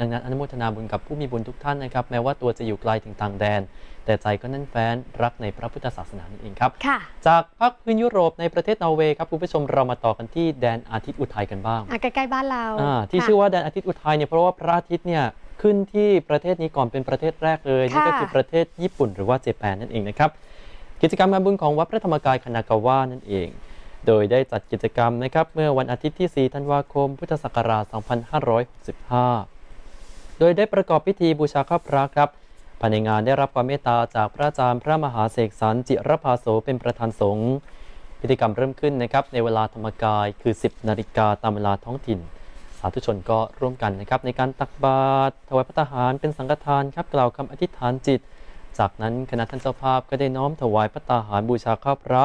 ดังนั้นอนุโมทนาบุญกับผู้มีบุญทุกท่านนะครับ แม้ว่าตัวจะอยู่ไกลถึงต่างแดน แต่ใจก็แนั่นแฟ้นรักในพระพุทธศาสนานั่นเองครับค่ะจากภาคพื้นยุโรปในประเทศนอร์เวย์ครับคุณผู้ชมเรามาต่อกันที่แดนอาทิตย์อุทัยกันบ้างอะใกล้ๆบ้านเราอ่าที่ค่ะชื่อว่าแดนอาทิตย์อุทัยเนี่ยเพราะว่าพระอาทิตย์เนี่ยขึ้นที่ประเทศนี้ก่อนเป็นประเทศแรกเลยนี่ก็ค่ะคือประเทศญี่ปุ่นหรือว่าเจแปนนั่นเองนะครับกิจกรรมงานบุญของวัดพระธรรมกายคณากาวะนั่นเองโดยได้จัดกิจกรรมนะครับเมื่อวันอาทิตย์ที่ 4 ธันวาคม พุทธศักราช 2565 โดยได้ประกอบพิธีบูชาข้าพระครับภายในงานได้รับความเมตตาจากพระอาจารย์พระมหาเสกสรรจิรภาโสเป็นประธานสงฆ์พิธีกรรมเริ่มขึ้นนะครับในเวลาธรรมกายคือ 10 นาฬิกาตามเวลาท้องถิ่น สาธุชนก็ร่วมกันนะครับในการตักบาตรถวายพระทหารเป็นสังฆทานครับกล่าวคำอธิษฐานจิต จากนั้นคณะท่านเจ้าภาพก็ได้น้อมถวายพระตาหารบูชาข้าพระ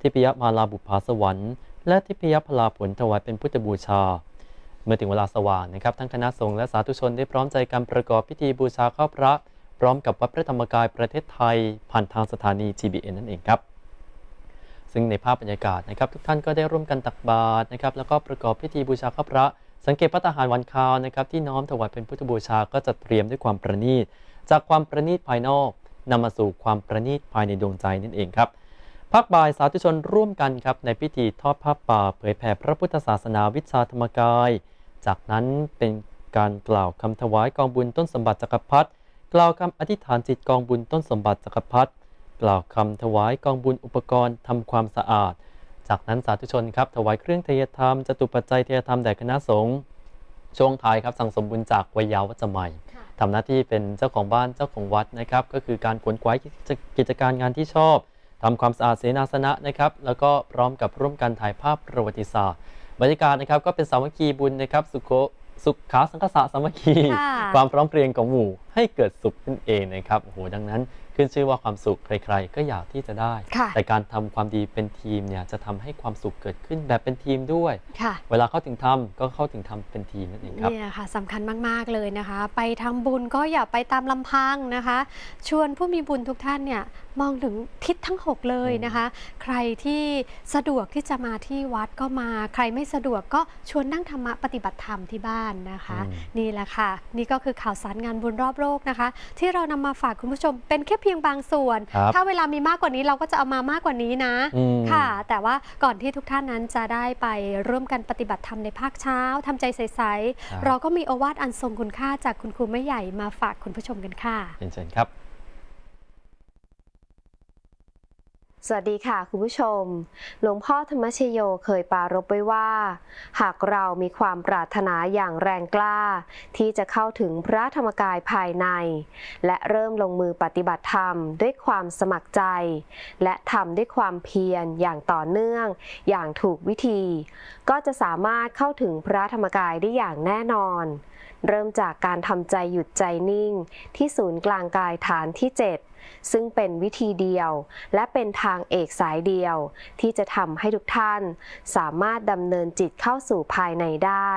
ทิพยมาลาบุภาสวรรค์และทิพยพลาผลถวายเป็นพุทธบูชา มื่อถึงเวลาสว่างนะครับทั้งคณะสงฆ์และสาธุชนได้พร้อมใจกันประกอบพิธีบูชาข้าพระ พร้อมกับวัดพระธรรมกายประเทศไทย ผ่านทางสถานี GBN นั่นเองครับซึ่งในภาพบรรยากาศนะครับทุกท่านก็ได้ร่วมกันตักบาตรนะครับแล้วก็ประกอบพิธีบูชาข้าพระ สังเกตพระทหารวันคาวนะครับที่น้อมถวายเป็นพุทธบูชาก็จะเตรียมด้วยความประณีต จากความประณีตภายนอกนำมาสู่ความประณีตภายในดวงใจนั่นเองครับภาคบ่ายสาธุชนร่วมกันครับในพิธีทอดผ้าป่าเผยแผ่พระพุทธศาสนาวิชาธรรมกาย จากนั้นเป็นการกล่าวคำถวายกองบุญต้นสมบัติจักรพรรดิกล่าวคำอธิษฐานจิตกองบุญต้นสมบัติจักรพรรดิกล่าวคำถวายกองบุญอุปกรณ์ทำความสะอาด จากนั้นสาธุชนครับถวายเครื่องเทยธรรมจตุปัจจัยเทยธรรมแด่คณะสงฆ์ช่วงท้ายครับสั่งสมบุญจากวัยยาวัจจะใหม่ค่ะทำหน้าที่เป็นเจ้าของบ้านเจ้าของวัดนะครับ ก็คือการขวนขวายกิจกิจการงานที่ชอบทำความสะอาดเสนาสนะนะครับ แล้วก็พร้อมกับร่วมกันถ่ายภาพประวัติศาสตร์ บรรยากาศนะครับก็เป็นสามัคคีบุญนะครับสุโขสุขาสังคสะสามัคคีค่ะความพร้อมเพรียงของหมู่ ให้เกิดสุขนั่นเองนะครับโอ้โหดังนั้นขึ้นชื่อว่าความสุขใครๆ ก็อยากที่จะได้ค่ะแต่การทำความดีเป็นทีมเนี่ยจะทำให้ความสุขเกิดขึ้นแบบเป็นทีมด้วยค่ะเวลาเข้าถึงทำก็เข้าถึงทำเป็นทีมนั่นเองครับเนี่ยค่ะสำคัญมากๆเลยนะคะ ไปทำบุญก็อย่าไปตามลำพังนะคะ ชวนผู้มีบุญทุกท่านเนี่ยมองถึงทิศทั้ง 6 เลยนะคะ ใครที่สะดวกที่จะมาที่วัดก็มา ใครไม่สะดวกก็ชวนนั่งธรรมะปฏิบัติธรรมที่บ้านนะคะอืมนี่แหละค่ะ นี่ก็คือข่าวสารงานบุญรอบโลกนะคะ ที่เรานำมาฝากคุณผู้ชมเป็นแค่เพียงบางส่วนครับถ้าเวลามีมากกว่านี้เราก็จะเอามามากกว่านี้นะอืมค่ะ แต่ว่าก่อนที่ทุกท่านนั้นจะได้ไปร่วมกันปฏิบัติธรรมในภาคเช้าทำใจใสครับๆเราก็มีโอวาทอันทรงคุณค่าจากคุณครูไม่ใหญ่มาฝากคุณผู้ชมกันค่ะเรียนเชิญครับ สวัสดีค่ะคุณผู้ชม หลวงพ่อธรรมชโยเคยปรารภไว้ว่า หากเรามีความปรารถนาอย่างแรงกล้า ที่จะเข้าถึงพระธรรมกายภายใน และเริ่มลงมือปฏิบัติธรรมด้วยความสมัครใจ และทำด้วยความเพียรอย่างต่อเนื่อง อย่างถูกวิธี ก็จะสามารถเข้าถึงพระธรรมกายได้อย่างแน่นอน เริ่มจากการทำใจหยุดใจนิ่ง ที่ศูนย์กลางกายฐานที่ 7 ซึ่งเป็นวิธีเดียว และเป็นทางเอกสายเดียว ที่จะทำให้ทุกท่านสามารถดำเนินจิตเข้าสู่ภายในได้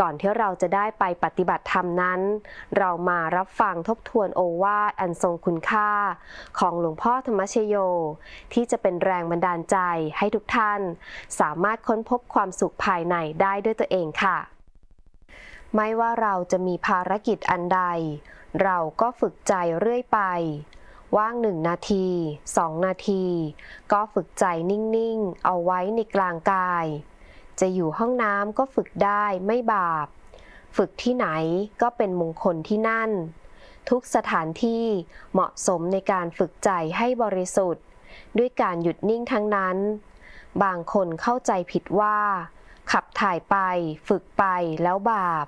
ก่อนที่เราจะได้ไปปฏิบัติธรรมนั้น เรามารับฟังทบทวนโอวาทอันทรงคุณค่า ของหลวงพ่อธรรมชโย ที่จะเป็นแรงบันดาลใจให้ทุกท่าน สามารถค้นพบความสุขภายในได้ด้วยตัวเองค่ะ ไม่ว่าเราจะมีภารกิจอันใด เราก็ฝึกใจเรื่อยไป ว่างหนึ่งนาทีสองนาที ก็ฝึกใจนิ่งๆ เอาไว้ในกลางกาย จะอยู่ห้องน้ำก็ฝึกได้ไม่บาป ฝึกที่ไหนก็เป็นมงคลที่นั่น ทุกสถานที่เหมาะสมในการฝึกใจให้บริสุทธิ์ ด้วยการหยุดนิ่งทั้งนั้น บางคนเข้าใจผิดว่า ขับถ่ายไปฝึกไปแล้วบาป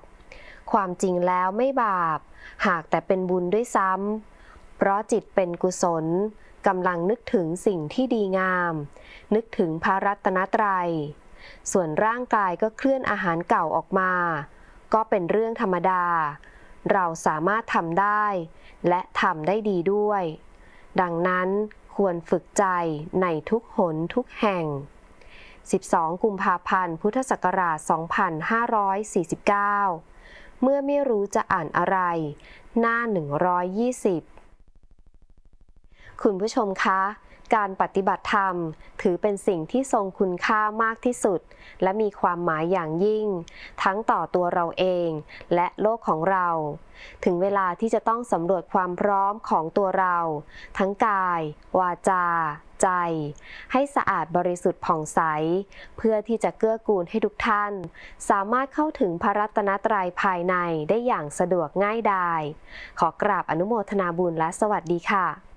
ความจริงแล้วไม่บาป หากแต่เป็นบุญด้วยซ้ำเพราะจิตเป็นกุศลกำลังนึกถึงสิ่งที่ดีงาม นึกถึงพระรัตนตรัย ส่วนร่างกายก็เคลื่อนอาหารเก่าออกมา ก็เป็นเรื่องธรรมดา เราสามารถทำได้ และทำได้ดีด้วย ดังนั้นควรฝึกใจในทุกหนทุกแห่ง 12 กุมภาพันธ์ พุทธศักราช 2549 เมื่อไม่รู้จะอ่านอะไร หน้า 120 คุณผู้ชมคะ การปฏิบัติธรรม ถือเป็นสิ่งที่ทรงคุณค่ามากที่สุด และมีความหมายอย่างยิ่ง ทั้งต่อตัวเราเองและโลกของเรา ถึงเวลาที่จะต้องสำรวจความพร้อมของตัวเรา ทั้งกาย วาจา ใจ ให้สะอาดบริสุทธิ์ผ่องใส เพื่อที่จะเกื้อกูลให้ทุกท่าน สามารถเข้าถึงพระรัตนตรัยภายในได้อย่างสะดวกง่ายดาย ขอกราบอนุโมทนาบุญและสวัสดีค่ะ